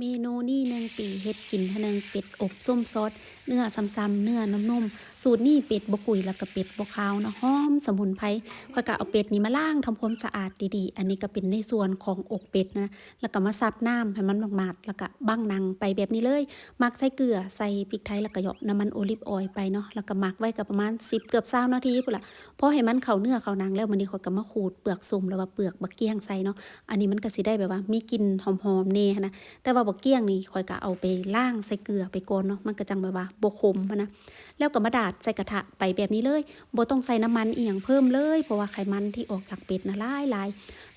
เมนูนี่หนึ่งปีเฮ็ดกินทอหนึงเป็ดอบส้มซอสเนื้อซ้ำๆเนื้อนุ่มๆสูตรนี่เป็ดบกุยแล้วก็เป็ดบ่ขาวนะหอมสมุนไพรข้อยก็เอาเป็ดนี่มาล้างทำความสะอาดดีๆ อันนี้ก็เป็นในส่วนของอกเป็ดนะแล้วก็มาซับน้ำให้มันหมาดๆแล้วก็บั้งนังไปแบบนี้เลยมักใส่เกลือใส่พริกไทยแล้วก็เหยาะน้ำมันโอลิฟออยล์ไปเนาะแล้วก็หมักไว้ก็ประมาณ 10 เกือบ20นาทีพุ่นละพอให้มันเข้าเนื้อเข้านังแล้วมันนี้ข้อยก็มาขูดเปลือกส้มแล้วว่าเปลือกบักเกี้ยงใส่เนาะอันนี้มันก็สิได้แบบว่ามีกลิ่นหอมๆแน่นะแต่ว่าบักเกี้ยงนี่คอยกะเอาไปล่างใส่เกลือไปก่อนเนาะมันก็จังแบบว่าบกขมนะแล้วก็มาดาดใส่กระทะไปแบบนี้เลยบ่ต้องใส่น้ำมันเอียงเพิ่มเลย เพราะว่าไขมันที่ออกจากเป็ดนะหลายหลาย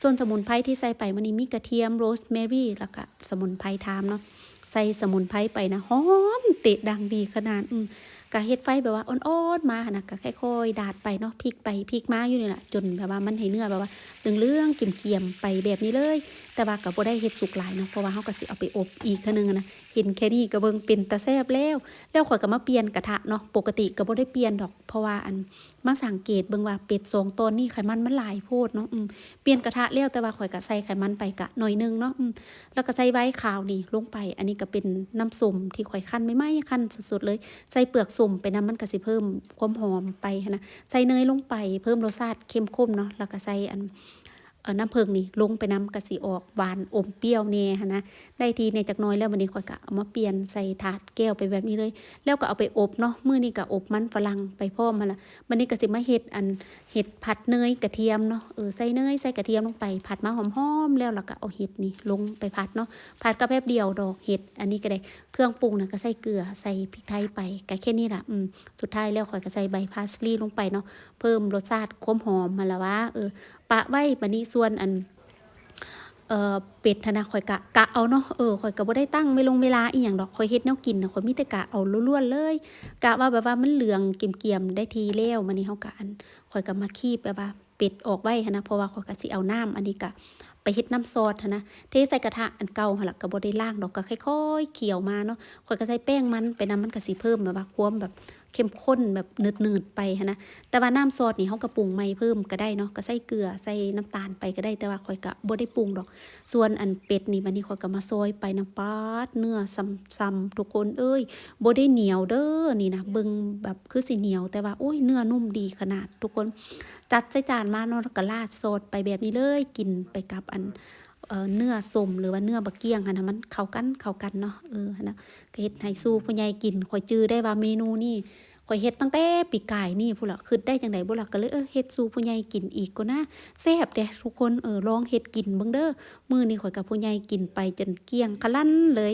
ส่วนสมุนไพรที่ใส่ไปมันนี้มีกระเทียมโรสแมรี่แล้วก็สมุนไพรไทม์เนาะใส่สมุนไพรไปนะหอมเตะดังดีขนาดอืม ก็เฮ็ดไฟแบบว่าอ่อนๆมาหนะก็ค่อยๆดาดไปเนาะพลิกไปพลิกมาอยู่นี่แหละจนแบบว่ามันให้เนื้อแบบว่าเรื่องๆเกรียมๆไปแบบนี้เลย แต่ว่าก็บ่ได้เฮ็ดสุกหลายเนาะเพราะว่าเฮาก็สิเอาไปอบอีกเทื่อนึงนะเห็นแค่นี้ก็เบิ่งเป็นตาแซ่บแล้ว แล้วข่อยก็มาเปลี่ยนกระทะเนาะปกติก็บ่ได้เปลี่ยนดอกเพราะว่าอันมาสังเกตเบิ่งว่าเป็ดสองตนนี่ไขมันมันหลายโพดเนาะอืมเปลี่ยนกระทะแล้วแต่ว่าข่อยก็ใส่ไขมันไปกะหน่อยนึงเนาะอืมแล้วก็ใส่ใบขาวนี่ลงไป อันนี้ก็เป็นน้ำส้มที่ข่อยคั่นไม่ไหม้คั่นสดๆเลย ใส่เปลือกสมไปน้ำมันก็สิเพิ่มความหอมไปนะใส่เนยลงไปเพิ่มรสชาติเข้มข้นเนาะแล้วก็ใส่อัน น้ำเพิงนี่ลงไปน้ำกะสิออกหวานอมเปรี้ยวแน่หั้นะได้ทีในจากน้อยแล้ววันนี้ข่อยก็เอามาเปลี่ยนใส่ถาดแก้วไปแบบนี้เลย แล้วก็เอาไปอบเนาะมื้อนี้ก็อบมันฝรั่งไปพร้อมาละวันนี้ก็สิมาเฮ็ดอันเห็ดผัดเนยกระเทียมเนาะเออใส่เนยใส่กระเทียมลงไปผัดมาหอมๆแล้วแล้วก็เอาเห็ดนี่ลงไปผัดเนาะผัดก็แป๊บเดียวดอกเห็ดอันนี้ก็ได้เครื่องปรุงน่ะก็ใส่เกลือใส่พริกไทยไปก็แค่นี้ละอืมสุดท้ายแล้วข่อยก็ใส่ใบพาสลีย์ลงไปเนาะเพิ่มรสชาติความหอมมาละว่าเออปะไว้บัดนี้ส่วนอันเอ่อเป็ดนะข่อยกะกะเอาเนาะเออข่อยกะบ่ได้ตั้งไม่ลงเวลาอีหยังดอกข่อยเฮ็ดแนวกินน่ะข่อยมีแต่กะเอาล้วนๆเลยกะว่าแบบว่ามันเหลืองเกี่ยมๆได้ทีแล้วมันนี้เฮากะอันข่อยกะมาคีบแบบว่าเป็ดออกไว้นะเพราะว่าข่อยกะสิเอาน้ำอันนี้กะไปเฮ็ดน้ำซอสนะเทใส่กระทะอันเก่าหั่นล่ะก็บ่ได้ล้างดอกก็ค่อยๆเคี่ยวมาเนาะข่อยก็ใส่แป้งมันไปนํมันก็สิเพิ่มแบบว่าความแบบเข้มข้นแบบหนืดๆไปนะแต่ว่าน้ำซอสนี่เฮาก็ปรุงใหม่เพิ่มก็ได้เนาะก็ใส่เกลือใส่น้ำตาลไปก็ได้แต่ว่าข่อยก็บ่ได้ปรุงดอก ส่วนอันเป็ดนี่บัดนี้ข่อยก็มาซอยไปน้ำปาดเนื้อซ้ำๆทุกคนเอ้ยบ่ได้เหนียวเด้อนี่นะเบิ่งแบบคือสิเหนียว แต่ว่าโอ้ยเนื้อนุ่มดีขนาดทุกคน จัดใส่จานมาเนาะแล้วก็ราดซอสไปแบบนี้เลยกินไปกับอันเนื้อส้มหรือว่าเนื้อบักเกี้ยงอันนะมันเข้ากันเข้ากันเนาะเออนะก็เฮ็ดให้สู้ผู้ใหญ่กินข่อยจื้อได้ว่าเมนูนี่ข่อยเฮ็ดตั้งแต่ปีกายนี่พุ่นล่ะคือได้จังไดบ่ล่ะก็เลยเออเฮ็ดสู้ผู้ใหญ่กินอีกก็นะแซ่บเด้ทุกคนเออลองเฮ็ดกินเบิ่งเด้อมื้อนี้ข่อยกับผู้ใหญ่กินไปจนเกลี้ยงคะลั่นเลย